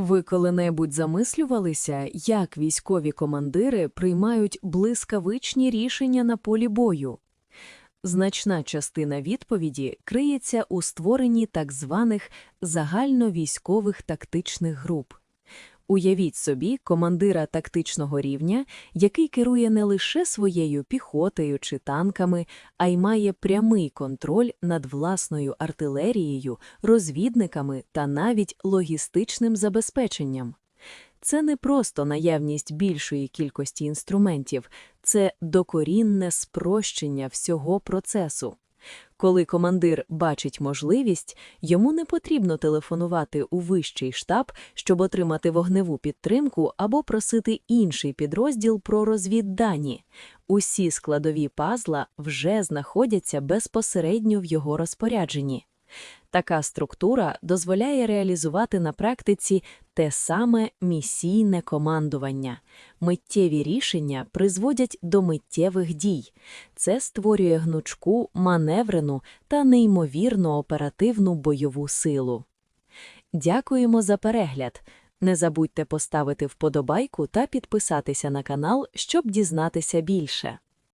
Ви коли-небудь замислювалися, як військові командири приймають блискавичні рішення на полі бою? Значна частина відповіді криється у створенні так званих загальновійськових тактичних груп. Уявіть собі командира тактичного рівня, який керує не лише своєю піхотою чи танками, а й має прямий контроль над власною артилерією, розвідниками та навіть логістичним забезпеченням. Це не просто наявність більшої кількості інструментів, це докорінне спрощення всього процесу. Коли командир бачить можливість, йому не потрібно телефонувати у вищий штаб, щоб отримати вогневу підтримку або просити інший підрозділ про розвіддані. Усі складові пазла вже знаходяться безпосередньо в його розпорядженні. Така структура дозволяє реалізувати на практиці те саме місійне командування. Миттєві рішення призводять до миттєвих дій. Це створює гнучку, маневрену та неймовірно оперативну бойову силу. Дякуємо за перегляд. Не забудьте поставити вподобайку та підписатися на канал, щоб дізнатися більше.